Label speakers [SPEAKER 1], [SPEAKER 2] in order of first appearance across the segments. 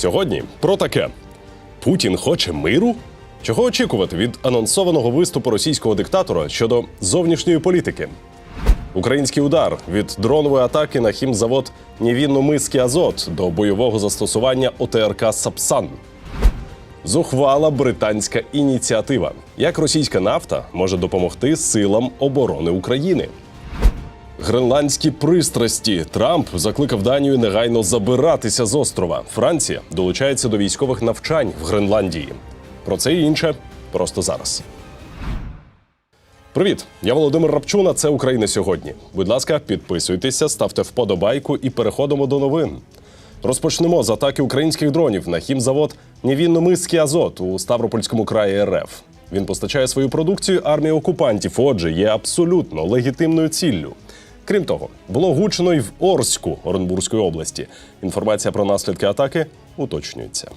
[SPEAKER 1] Сьогодні про таке: Путін хоче миру? Чого очікувати від анонсованого виступу російського диктатора щодо зовнішньої політики? Український удар від дронової атаки на хімзавод Нівінно-Миський Азот до бойового застосування ОТРК Сапсан. Зухвала британська ініціатива. Як російська нафта може допомогти силам оборони України? Гренландські пристрасті Трамп закликав Данію негайно забиратися з острова. Франція долучається до військових навчань в Гренландії. Про це і інше просто зараз. Привіт, я Володимир Рапчуна. Це Україна сьогодні. Будь ласка, підписуйтеся, ставте вподобайку і переходимо до новин. Розпочнемо з атаки українських дронів на хімзавод Нівінно-Миський Азот у Ставропольському краї РФ. Він постачає свою продукцію армії окупантів, отже, є абсолютно легітимною ціллю. Крім того, було гучно й в Орську Оренбурзької області. Інформація про наслідки атаки уточнюється.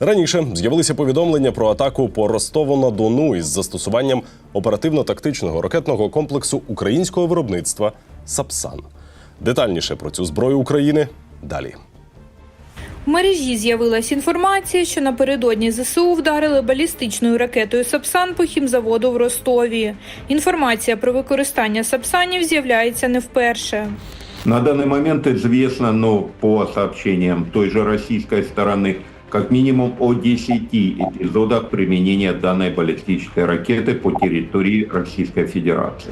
[SPEAKER 1] Раніше з'явилися повідомлення про атаку по Ростову на Дону із застосуванням оперативно-тактичного ракетного комплексу українського виробництва Сапсан. Детальніше про цю зброю України далі.
[SPEAKER 2] В мережі з'явилась інформація, що напередодні ЗСУ вдарили балістичною ракетою Сапсан по хімзаводу в Ростові. Інформація про використання Сапсанів з'являється не вперше.
[SPEAKER 3] На данный момент известно, но по сообщениям той же российской стороны, как минимум о 10 эпизодах применения данной баллистической ракеты по территории Российской Федерации.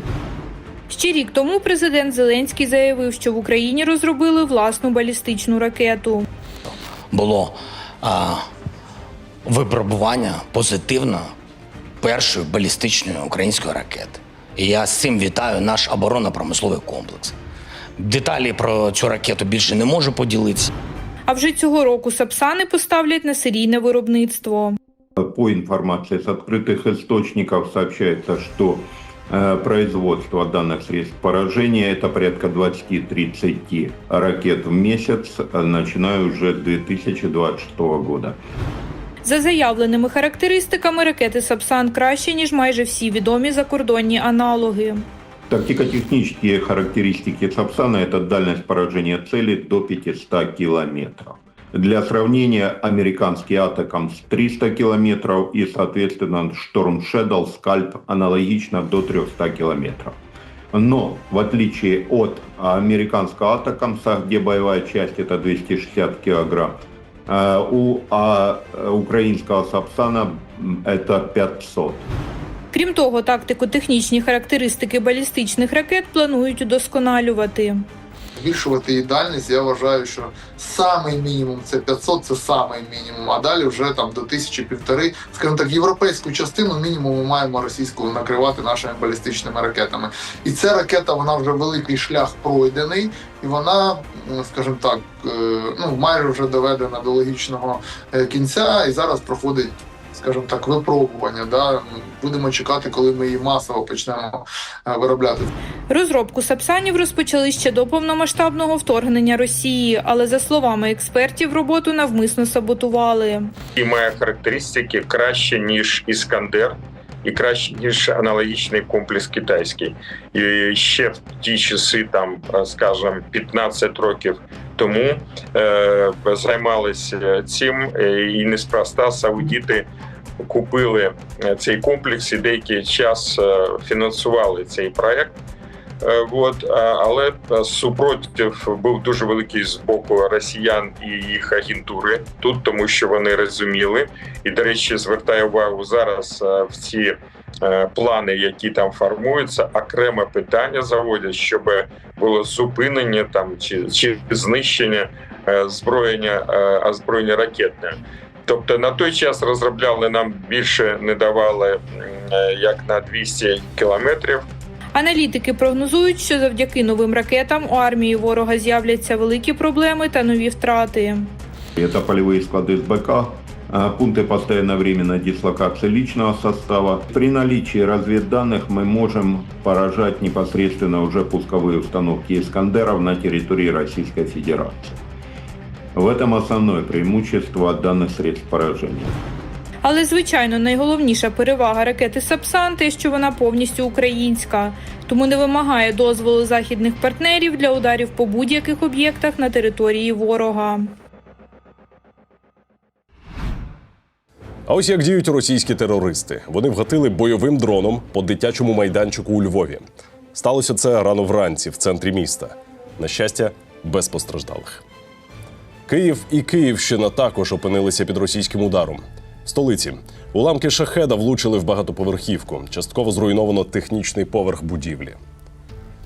[SPEAKER 2] Ще рік тому президент Зеленський заявив, що в Україні розробили власну балістичну ракету.
[SPEAKER 4] було а, випробування позитивно першої балістичної української ракети. І я з цим вітаю наш оборонно-промисловий комплекс. Деталі про цю ракету більше не можу поділитися.
[SPEAKER 2] А вже цього року Сапсани поставлять на серійне виробництво.
[SPEAKER 3] По информации с открытых источников сообщается, что э, производство данных средств поражения это порядка 20-30 ракет в месяц, э, начиная уже с 2026 года.
[SPEAKER 2] За заявленими характеристиками ракети Сапсан краще, ніж майже всі відомі закордонні аналоги.
[SPEAKER 3] Тактико-технические характеристики Сапсана – это дальность поражения цели до 500 километров. Для сравнения, американский Атакам с 300 километров и, соответственно, Шторм Shadow, Скальп аналогично до 300 километров. Но, в отличие от американского Атакамса, где боевая часть это 260 килограмм, э, у а, э, украинского Сапсана м, это 500.
[SPEAKER 2] Крім того, тактико-технічні характеристики балістичних ракет планують удосконалювати.
[SPEAKER 5] збільшувати її дальність, я вважаю, що самий мінімум це 500, це самий мінімум, а далі вже там до тисячі півтори, скажімо так, європейську частину мінімум ми маємо російську накривати нашими балістичними ракетами. І ця ракета, вона вже великий шлях пройдений, і вона, скажімо так, е, ну майже вже доведена до логічного е, кінця, і зараз проходить. Скажімо так, випробування. Да? Будемо чекати, коли ми її масово почнемо е, виробляти.
[SPEAKER 2] Розробку сапсанів розпочали ще до повномасштабного вторгнення Росії, але за словами експертів, роботу навмисно саботували.
[SPEAKER 6] і має характеристики краще ніж Іскандер. І краще ніж аналогічний комплекс китайський, і ще в ті часи, там скажімо, 15 років тому е, займалися цим, е, і неспроста саудіти купили е, цей комплекс і деякий час е, фінансували цей проект. Е, От, але супротив був дуже великий з боку росіян і їх агентури тут, тому що вони розуміли. І, до речі, звертаю увагу зараз в ці плани, які там формуються, окреме питання заводять, щоб було зупинення там чи, чи знищення зброєння озброєння ракетне. Тобто на той час розробляли нам більше не давали м, е, як на 200 кілометрів.
[SPEAKER 2] Аналітики прогнозують, що завдяки новим ракетам у армії ворога з'являться великі проблеми та нові втрати.
[SPEAKER 3] Это полевые склады СБК, а, пункты постоянной временной дислокации личного состава. При наличии разведданных мы можем поражать непосредственно уже пусковые установки «Искандеров» на территории Российской Федерации. В этом основное преимущество данных средств поражения.
[SPEAKER 2] Але, звичайно, найголовніша перевага ракети Сапсан те, що вона повністю українська, тому не вимагає дозволу західних партнерів для ударів по будь-яких об'єктах на території ворога.
[SPEAKER 1] А ось як діють російські терористи. Вони вгатили бойовим дроном по дитячому майданчику у Львові. Сталося це рано вранці в центрі міста. На щастя, без постраждалих. Київ і Київщина також опинилися під російським ударом. Столиці уламки шахеда влучили в багатоповерхівку. Частково зруйновано технічний поверх будівлі.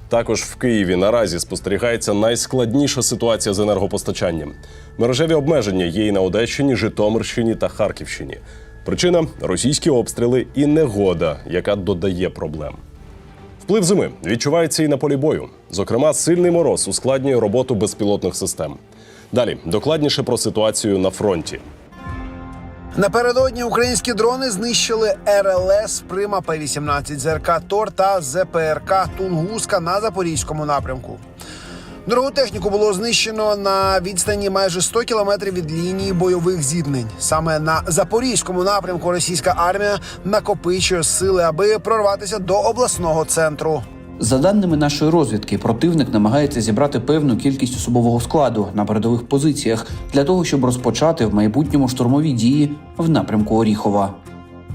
[SPEAKER 1] Також в Києві наразі спостерігається найскладніша ситуація з енергопостачанням. Мережеві обмеження є і на Одещині, Житомирщині та Харківщині. Причина російські обстріли і негода, яка додає проблем. Вплив зими відчувається і на полі бою. Зокрема, сильний мороз ускладнює роботу безпілотних систем. Далі докладніше про ситуацію на фронті.
[SPEAKER 7] Напередодні українські дрони знищили РЛС Прима П-18 ЗРК Тор та ЗПРК Тунгуска на запорізькому напрямку. Дорогу техніку було знищено на відстані майже 100 кілометрів від лінії бойових зіткнень. Саме на запорізькому напрямку російська армія накопичує сили, аби прорватися до обласного центру.
[SPEAKER 8] За даними нашої розвідки, противник намагається зібрати певну кількість особового складу на передових позиціях для того, щоб розпочати в майбутньому штурмові дії в напрямку Оріхова.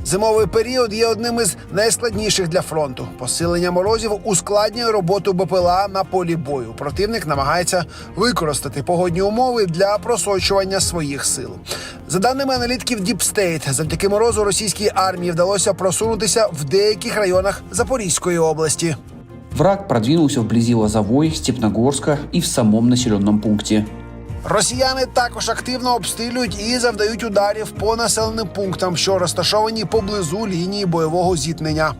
[SPEAKER 7] Зимовий період є одним із найскладніших для фронту. Посилення морозів ускладнює роботу БПЛА на полі бою. Противник намагається використати погодні умови для просочування своїх сил. За даними аналітиків State, завдяки морозу російській армії вдалося просунутися в деяких районах Запорізької області.
[SPEAKER 8] Враг продвинулся вблизи Лозовой, Степногорска и в самом населенном пункте.
[SPEAKER 7] Росіяни також активно обстрілюють і завдають ударів по населеним пунктам, що розташовані поблизу лінії бойового зіткнення.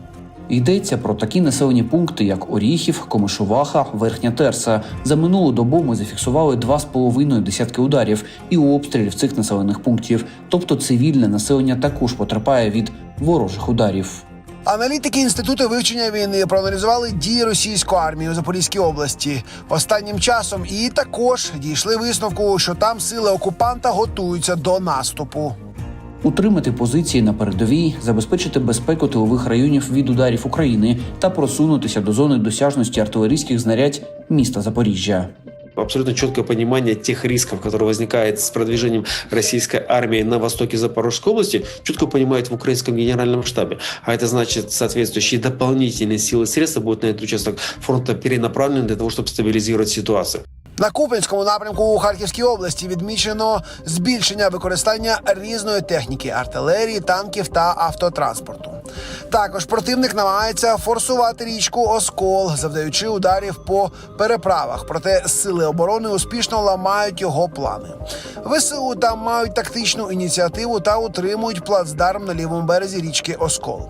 [SPEAKER 8] Йдеться про такі населені пункти, як Оріхів, Комишуваха, Верхня Терса. За минулу добу ми зафіксували два з половиною десятки ударів і обстрілів цих населених пунктів. Тобто цивільне населення також потерпає від ворожих ударів.
[SPEAKER 7] Аналітики інституту вивчення війни проаналізували дії російської армії у Запорізькій області останнім часом і також дійшли висновку, що там сили окупанта готуються до наступу.
[SPEAKER 8] Утримати позиції на передовій, забезпечити безпеку тилових районів від ударів України та просунутися до зони досяжності артилерійських знарядь міста Запоріжжя
[SPEAKER 9] абсолютно четкое понимание тех рисков, которые возникают с продвижением российской армии на востоке Запорожской области, четко понимают в украинском генеральном штабе. А это значит, соответствующие дополнительные силы и средства будут на этот участок фронта перенаправлены для того, чтобы стабилизировать ситуацию.
[SPEAKER 7] На Куп'янському напрямку у Харківській області відмічено збільшення використання різної техніки артилерії, танків та автотранспорту. Також противник намагається форсувати річку Оскол, завдаючи ударів по переправах. Проте сили оборони успішно ламають його плани. ВСУ там мають тактичну ініціативу та утримують плацдарм на лівому березі річки Оскол.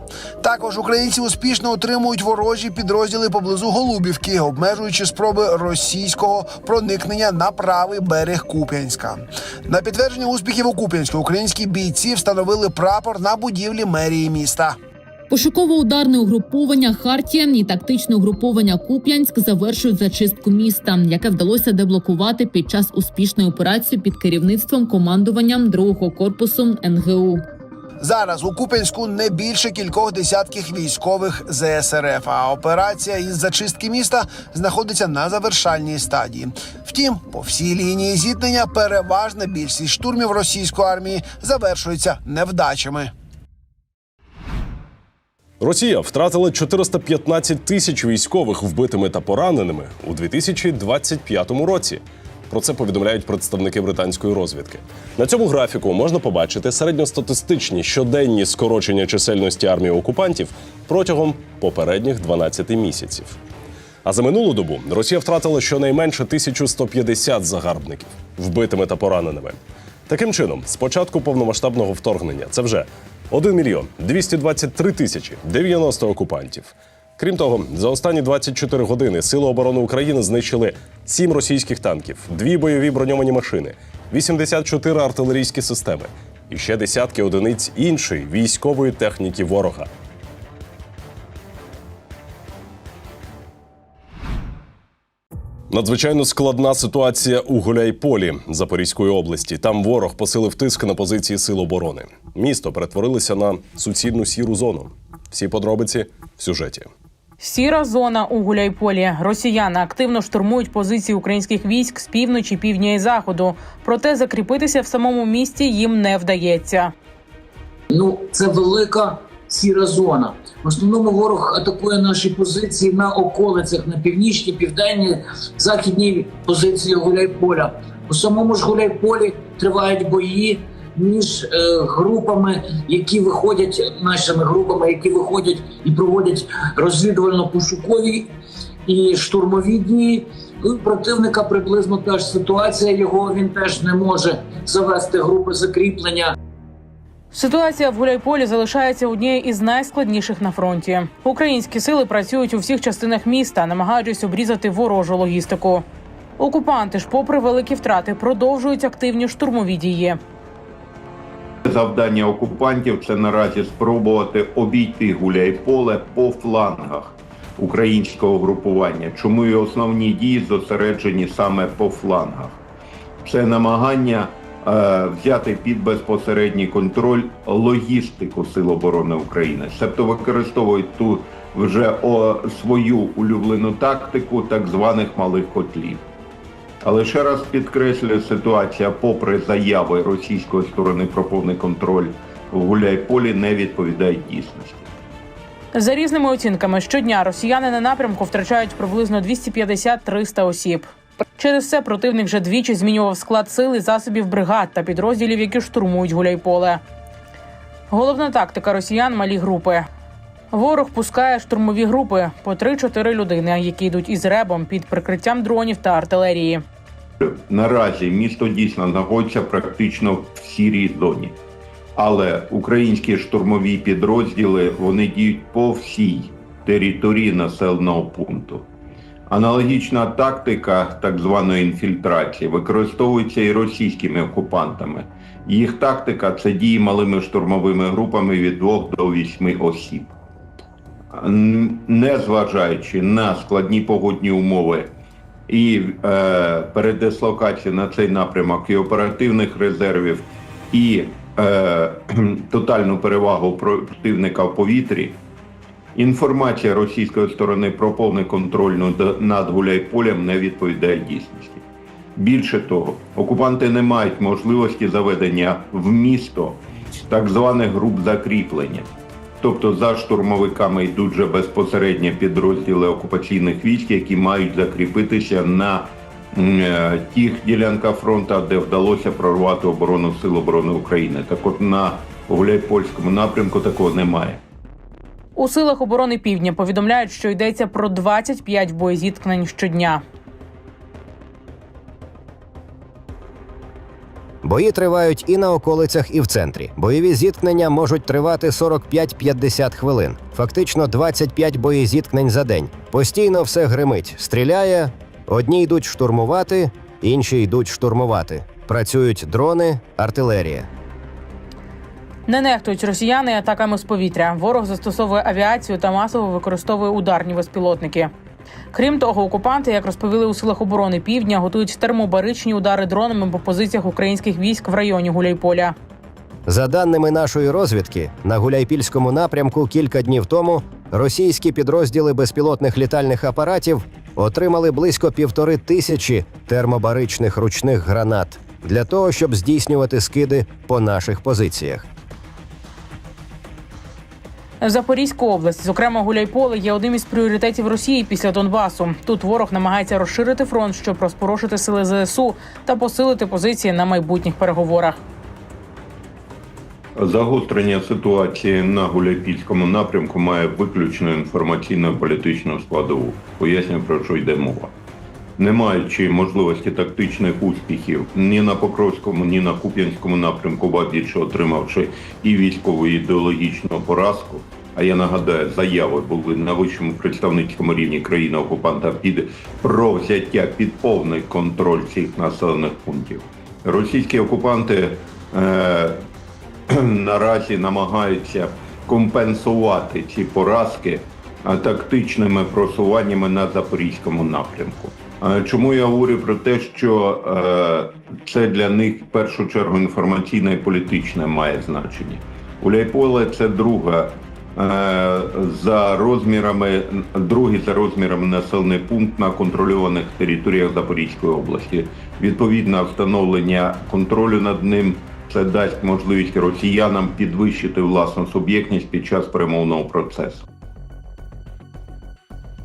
[SPEAKER 7] Також українці успішно утримують ворожі підрозділи поблизу Голубівки, обмежуючи спроби російського проникнення на правий берег Куп'янська. На підтвердження успіхів у Куп'янську українські бійці встановили прапор на будівлі мерії міста.
[SPEAKER 10] Пошуково-ударне угруповання Хартія і тактичне угруповання Куп'янськ завершують зачистку міста, яке вдалося деблокувати під час успішної операції під керівництвом командуванням другого корпусу НГУ.
[SPEAKER 7] Зараз у Куп'янську не більше кількох десятків військових ЗСРФ. А операція із зачистки міста знаходиться на завершальній стадії. Втім, по всій лінії зіткнення переважна більшість штурмів російської армії завершується невдачами.
[SPEAKER 1] Росія втратила 415 тисяч військових вбитими та пораненими у 2025 році. Про це повідомляють представники британської розвідки. На цьому графіку можна побачити середньостатистичні щоденні скорочення чисельності армії окупантів протягом попередніх 12 місяців. А за минулу добу Росія втратила щонайменше 1150 загарбників вбитими та пораненими. Таким чином, з початку повномасштабного вторгнення це вже 1 мільйон 223 тисячі 90 окупантів. Крім того, за останні 24 години Сили оборони України знищили 7 російських танків, 2 бойові броньовані машини, 84 артилерійські системи і ще десятки одиниць іншої військової техніки ворога. Надзвичайно складна ситуація у Гуляйполі Запорізької області. Там ворог посилив тиск на позиції сил оборони. Місто перетворилося на суцільну сіру зону. Всі подробиці в сюжеті.
[SPEAKER 11] Сіра зона у Гуляйполі. Росіяни активно штурмують позиції українських військ з півночі, півдня і заходу. Проте закріпитися в самому місті їм не вдається.
[SPEAKER 12] Ну, це велика сіра зона. В основному ворог атакує наші позиції на околицях, на північній, південній, західній позиції Гуляйполя. У самому ж Гуляйполі тривають бої між е, групами, які виходять нашими групами, які виходять і проводять розвідувально-пошукові і штурмові дії. У противника приблизно та ж ситуація. Його він теж не може завести групи закріплення.
[SPEAKER 11] Ситуація в Гуляйполі залишається однією із найскладніших на фронті. Українські сили працюють у всіх частинах міста, намагаючись обрізати ворожу логістику. Окупанти ж, попри великі втрати, продовжують активні штурмові дії.
[SPEAKER 3] Завдання окупантів це наразі спробувати обійти Гуляйполе по флангах українського групування. Чому і основні дії зосереджені саме по флангах? Це намагання взяти під безпосередній контроль логістику Сил оборони України, себто використовують ту вже о, свою улюблену тактику так званих малих котлів. Але ще раз підкреслюю, ситуація, попри заяви російської сторони про повний контроль в Гуляйполі, не відповідає дійсності.
[SPEAKER 11] За різними оцінками, щодня росіяни на напрямку втрачають приблизно 250-300 осіб. Через це противник вже двічі змінював склад сил і засобів бригад та підрозділів, які штурмують Гуляйполе. Головна тактика росіян малі групи. Ворог пускає штурмові групи по 3-4 людини, які йдуть із ребом під прикриттям дронів та артилерії.
[SPEAKER 3] Наразі місто дійсно знаходиться практично в сірій зоні. Але українські штурмові підрозділи вони діють по всій території населеного пункту. Аналогічна тактика так званої інфільтрації використовується і російськими окупантами. Їх тактика це дії малими штурмовими групами від 2 до 8 осіб. Незважаючи на складні погодні умови і е, передислокацію на цей напрямок і оперативних резервів, і е, тотальну перевагу противника в повітрі, інформація російської сторони про повний контроль над- Гуляйполем не відповідає дійсності. Більше того, окупанти не мають можливості заведення в місто так званих груп закріплення. Тобто за штурмовиками йдуть вже безпосередньо підрозділи окупаційних військ, які мають закріпитися на е, тих ділянках фронту, де вдалося прорвати оборону Сил оборони України. Так от на Гуляйпольському напрямку такого немає.
[SPEAKER 11] У силах оборони півдня повідомляють, що йдеться про 25 боєзіткнень щодня.
[SPEAKER 13] Бої тривають і на околицях, і в центрі. Бойові зіткнення можуть тривати 45-50 хвилин. Фактично 25 боєзіткнень за день. Постійно все гримить, стріляє. Одні йдуть штурмувати, інші йдуть штурмувати. Працюють дрони, артилерія.
[SPEAKER 11] Не нехтують росіяни атаками з повітря. Ворог застосовує авіацію та масово використовує ударні безпілотники. Крім того, окупанти, як розповіли у силах оборони півдня, готують термобаричні удари дронами по позиціях українських військ в районі Гуляйполя.
[SPEAKER 13] За даними нашої розвідки, на Гуляйпільському напрямку кілька днів тому російські підрозділи безпілотних літальних апаратів отримали близько півтори тисячі термобаричних ручних гранат для того, щоб здійснювати скиди по наших позиціях.
[SPEAKER 11] Запорізька область, зокрема Гуляйполе, є одним із пріоритетів Росії після Донбасу. Тут ворог намагається розширити фронт, щоб розпорошити сили ЗСУ та посилити позиції на майбутніх переговорах.
[SPEAKER 3] Загострення ситуації на Гуляйпільському напрямку має виключно інформаційно-політичну складову. Поясню, про що йде мова. Не маючи можливості тактичних успіхів ні на Покровському, ні на Куп'янському напрямку, ба більше отримавши і військову і ідеологічну поразку. А я нагадаю, заяви були на вищому представницькому рівні країни окупанта під про взяття під повний контроль цих населених пунктів. Російські окупанти е, наразі намагаються компенсувати ці поразки тактичними просуваннями на запорізькому напрямку. А Чому я говорю про те, що е, це для них в першу чергу інформаційне і політичне має значення? Уляйполе це друга е, за розмірами, другий за розмірами населений пункт на контрольованих територіях Запорізької області. Відповідно, встановлення контролю над ним Це дасть можливість росіянам підвищити власну суб'єктність під час перемовного процесу.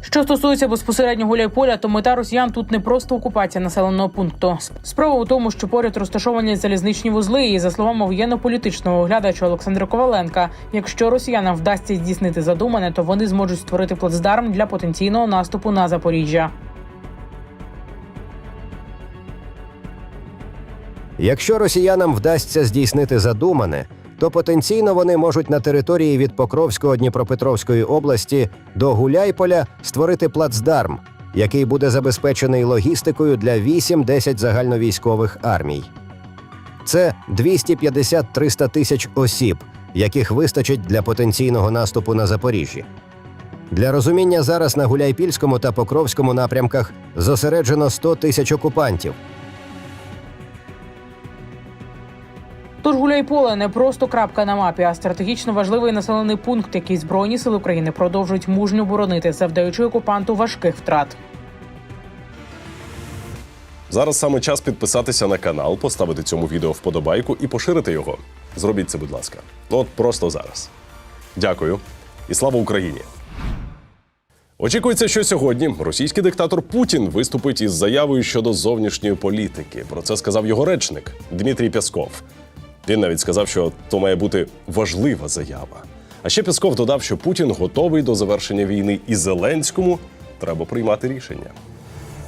[SPEAKER 11] Що стосується безпосередньо Гуляйполя, то мета росіян тут не просто окупація населеного пункту. Справа у тому, що поряд розташовані залізничні вузли, і за словами воєнно-політичного оглядача Олександра Коваленка, якщо росіянам вдасться здійснити задумане, то вони зможуть створити плацдарм для потенційного наступу на Запоріжжя.
[SPEAKER 13] Якщо росіянам вдасться здійснити задумане, то потенційно вони можуть на території від Покровського Дніпропетровської області до Гуляйполя створити плацдарм, який буде забезпечений логістикою для 8-10 загальновійськових армій. Це 250-300 тисяч осіб, яких вистачить для потенційного наступу на Запоріжжі. Для розуміння зараз на Гуляйпільському та Покровському напрямках зосереджено 100 тисяч окупантів.
[SPEAKER 11] Тож Гуляйполе не просто крапка на мапі, а стратегічно важливий населений пункт, який збройні сили України продовжують мужньо боронити, завдаючи окупанту важких втрат.
[SPEAKER 1] Зараз саме час підписатися на канал, поставити цьому відео вподобайку і поширити його. Зробіть це, будь ласка. От просто зараз. Дякую і слава Україні! Очікується, що сьогодні російський диктатор Путін виступить із заявою щодо зовнішньої політики. Про це сказав його речник Дмитрій Пєсков. Він навіть сказав, що то має бути важлива заява. А ще Пєсков додав, що Путін готовий до завершення війни, і Зеленському треба приймати рішення.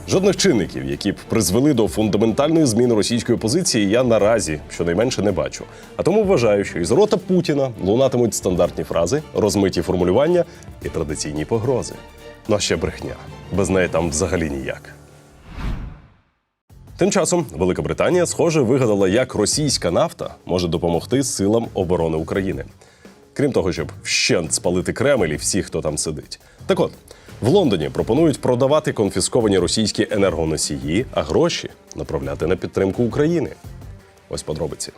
[SPEAKER 1] Жодних чинників, які б призвели до фундаментальної зміни російської позиції, я наразі щонайменше не бачу. А тому вважаю, що із рота Путіна лунатимуть стандартні фрази, розмиті формулювання і традиційні погрози. Ну а ще брехня. Без неї там взагалі ніяк. Тим часом Велика Британія, схоже, вигадала, як російська нафта може допомогти силам оборони України. Крім того, щоб вщент спалити Кремль і всіх, хто там сидить. Так от, в Лондоні пропонують продавати конфісковані російські енергоносії, а гроші направляти на підтримку України. Ось подробиці.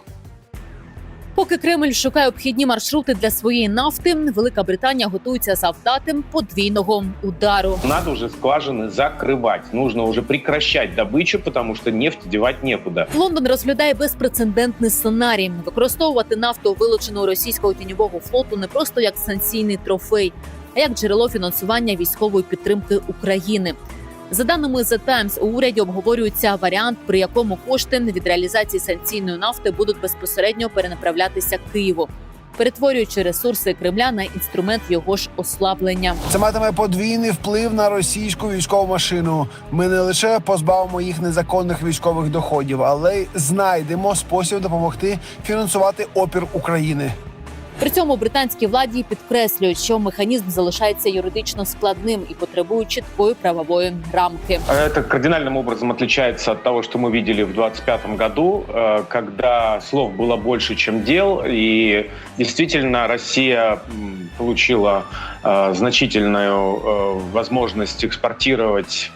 [SPEAKER 14] Поки Кремль шукає обхідні маршрути для своєї нафти, Велика Британія готується завдати подвійного удару.
[SPEAKER 15] Надо уже скважины закрывать. Нужно уже прекращать добычу, потому что нефть девать некуда.
[SPEAKER 14] Лондон розглядає безпрецедентний сценарій використовувати нафту вилученого російського тіньового флоту не просто як санкційний трофей, а як джерело фінансування військової підтримки України. За даними The Times, у уряді обговорюється варіант, при якому кошти від реалізації санкційної нафти будуть безпосередньо перенаправлятися Києву, перетворюючи ресурси Кремля на інструмент його ж ослаблення.
[SPEAKER 7] Це матиме подвійний вплив на російську військову машину. Ми не лише позбавимо їх незаконних військових доходів, але й знайдемо спосіб допомогти фінансувати опір України.
[SPEAKER 14] При цьому британські владі підкреслюють, що механізм залишається юридично складним і потребує чіткої правової рамки.
[SPEAKER 15] Это кардинальным образом отличается от того, что мы видели в 2025 году, э, когда слов было больше, чем дел, и действительно Россия м, получила э, значительную э, возможность экспортировать,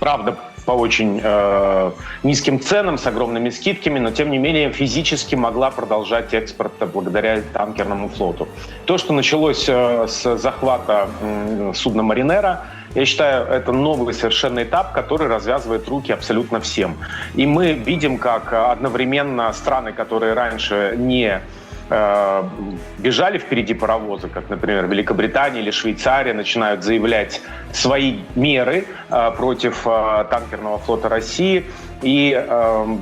[SPEAKER 15] правда, По очень э, низким ценам, с огромными скидками, но тем не менее физически могла продолжать экспорт благодаря танкерному флоту. То, что началось э, с захвата м, судна Маринера, я считаю, это новый совершенно этап, который развязывает руки абсолютно всем. И мы видим, как э, одновременно страны, которые раньше не э, бежали впереди паровоза, как, например, Великобритания или Швейцария, начинают заявлять свои меры э, против э, танкерного флота России и э,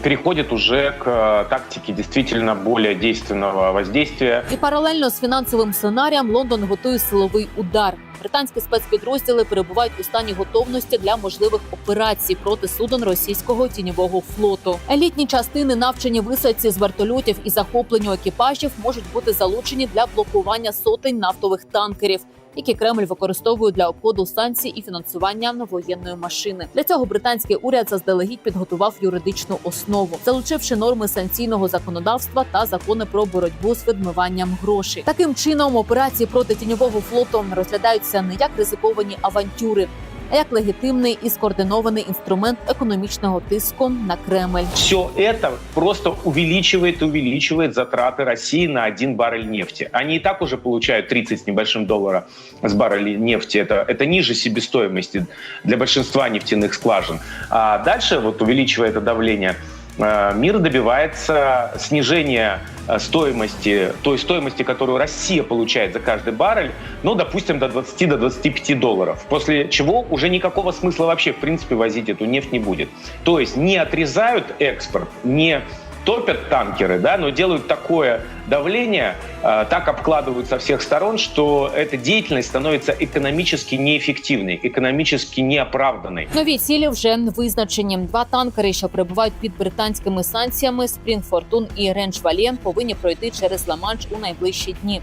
[SPEAKER 15] переходят уже к э, тактике действительно более действенного воздействия.
[SPEAKER 14] І паралельно з фінансовим сценарієм Лондон готує силовий удар. Британські спецпідрозділи перебувають у стані готовності для можливих операцій проти суден російського тіньового флоту. Елітні частини, навчені висадці з вертольотів і захопленню екіпажів, можуть бути залучені для блокування сотень нафтових танкерів. Які Кремль використовує для обходу санкцій і фінансування воєнної машини для цього британський уряд заздалегідь підготував юридичну основу, залучивши норми санкційного законодавства та закони про боротьбу з відмиванням грошей. Таким чином операції проти тіньового флоту розглядаються не як ризиковані авантюри, як легітимний і скоординований інструмент економічного тиску на Кремль.
[SPEAKER 15] Все это просто увеличивает и увеличивает затраты России на один баррель нефти. Они и так уже получают 30 с небольшим доллара с барреля нефти. Это, это ниже себестоимости для большинства нефтяных скважин. А дальше, вот увеличивая это давление, э, мир добивается снижения э, стоимости, той стоимости, которую Россия получает за каждый баррель, ну, допустим, до 20 до 25 долларов. После чего уже никакого смысла вообще, в принципе, возить эту нефть не будет. То есть не отрезают экспорт, не топят танкеры, да, но делают такое давление, э, так обкладывают со всех сторон, что эта деятельность становится экономически неэффективной, экономически неоправданной.
[SPEAKER 14] Нові цілі вже визначені. Два танкери, що перебувають під британськими санкціями Спрінг Фортун і Ренч Валє, повинні пройти через Ла-Манш у найближчі дні.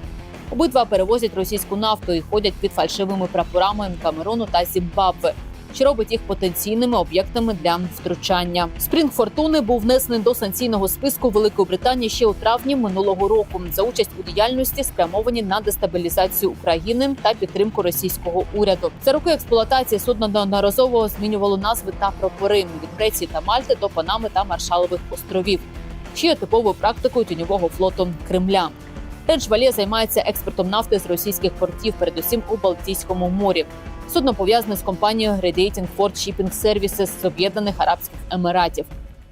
[SPEAKER 14] Обидва перевозять російську нафту і ходять під фальшивими прапорами Камерону та Зімбабве, що робить їх потенційними об'єктами для втручання. Спрінг Фортуни був внесений до санкційного списку Великої Британії ще у травні минулого року за участь у діяльності, спрямовані на дестабілізацію України та підтримку російського уряду. За роки експлуатації судно неодноразово змінювало назви та прапори від Греції та Мальти до Панами та Маршалових островів, що є типовою практикою тіньового флоту Кремля. Ренч Валє займається експортом нафти з російських портів, передусім у Балтійському морі. Судно пов'язане з компанією Radiating Ford Shipping Services з Об'єднаних Арабських Еміратів,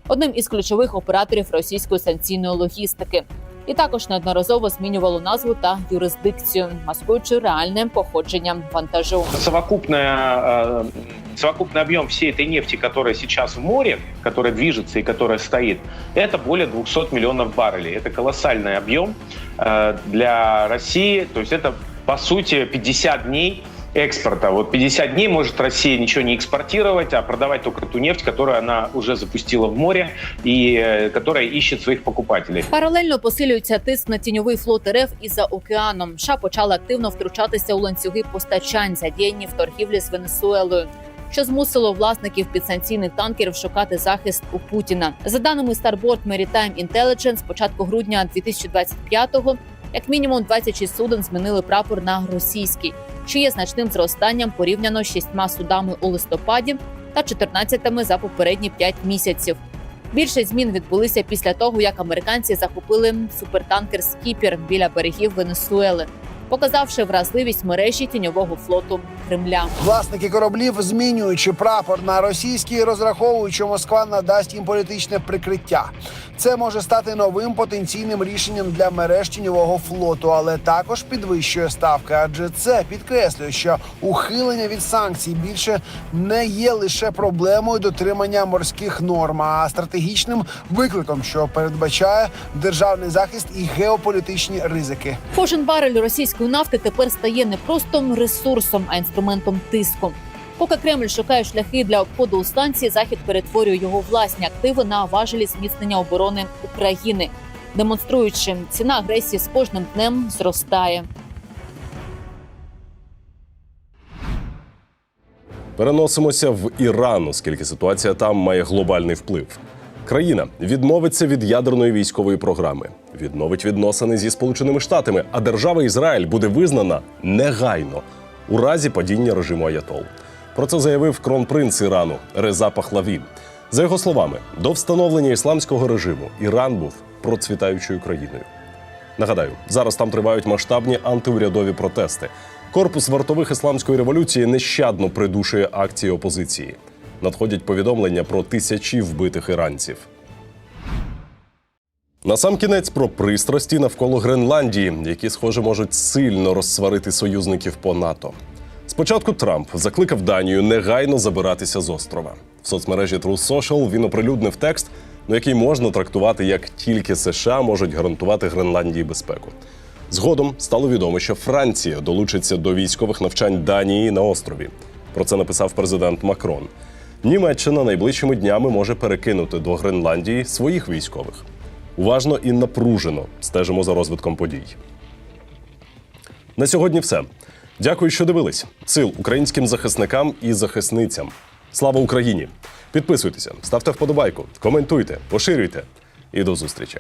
[SPEAKER 14] одним із ключових операторів російської санкційної логістики. І також неодноразово змінювало назву та юрисдикцію, маскуючи реальне походження вантажу.
[SPEAKER 15] совокупная, э, совокупный объем всей этой нефти, которая сейчас в море, которая движется и которая стоит, это более 200 миллионов баррелей. Это колоссальный объем э, для России. То есть это, по сути, 50 дней экспорта. Вот 50 дней может Россия ничего не экспортировать, а продавать только ту нефть, которую она уже запустила в море и э, которая ищет своих покупателей.
[SPEAKER 14] Паралельно посилюється тиск на тіньовий флот РФ і за океаном. США почали активно втручатися у ланцюги постачань, задіяні в торгівлі з Венесуелою. Що змусило власників підсанкційних танкерів шукати захист у Путіна за даними Starboard Maritime Intelligence, з початку грудня 2025-го як мінімум 26 суден змінили прапор на російський, що є значним зростанням порівняно з шістьма судами у листопаді та 14 за попередні 5 місяців. Більшість змін відбулися після того, як американці захопили супертанкер Скіпер біля берегів Венесуели, показавши вразливість мережі тіньового флоту Кремля.
[SPEAKER 7] Власники кораблів, змінюючи прапор на російський, розраховують, що Москва надасть їм політичне прикриття. Це може стати новим потенційним рішенням для мереж тіньового флоту, але також підвищує ставки, адже це підкреслює, що ухилення від санкцій більше не є лише проблемою дотримання морських норм, а стратегічним викликом, що передбачає державний захист і геополітичні ризики.
[SPEAKER 14] Кожен барель російської нафти тепер стає не просто ресурсом, а інструментом тиску. Поки Кремль шукає шляхи для обходу у станції, захід перетворює його власні активи на важелі зміцнення оборони України, демонструючи, ціна агресії з кожним днем зростає.
[SPEAKER 1] Переносимося в Іран, оскільки ситуація там має глобальний вплив. Країна відмовиться від ядерної військової програми, відновить відносини зі Сполученими Штатами, а держава Ізраїль буде визнана негайно у разі падіння режиму Аятол. Про це заявив кронпринц Ірану Реза Пахлаві. За його словами, до встановлення ісламського режиму Іран був процвітаючою країною. Нагадаю, зараз там тривають масштабні антиурядові протести. Корпус вартових ісламської революції нещадно придушує акції опозиції. Надходять повідомлення про тисячі вбитих іранців. Насамкінець про пристрасті навколо Гренландії, які, схоже, можуть сильно розсварити союзників по НАТО. Спочатку Трамп закликав Данію негайно забиратися з острова. В соцмережі True Social він оприлюднив текст, на який можна трактувати як тільки США можуть гарантувати Гренландії безпеку. Згодом стало відомо, що Франція долучиться до військових навчань Данії на острові. Про це написав президент Макрон. Німеччина найближчими днями може перекинути до Гренландії своїх військових. Уважно і напружено стежимо за розвитком подій. На сьогодні все. Дякую, що дивились. Сил українським захисникам і захисницям. Слава Україні! Підписуйтеся, ставте вподобайку, коментуйте, поширюйте і до зустрічі.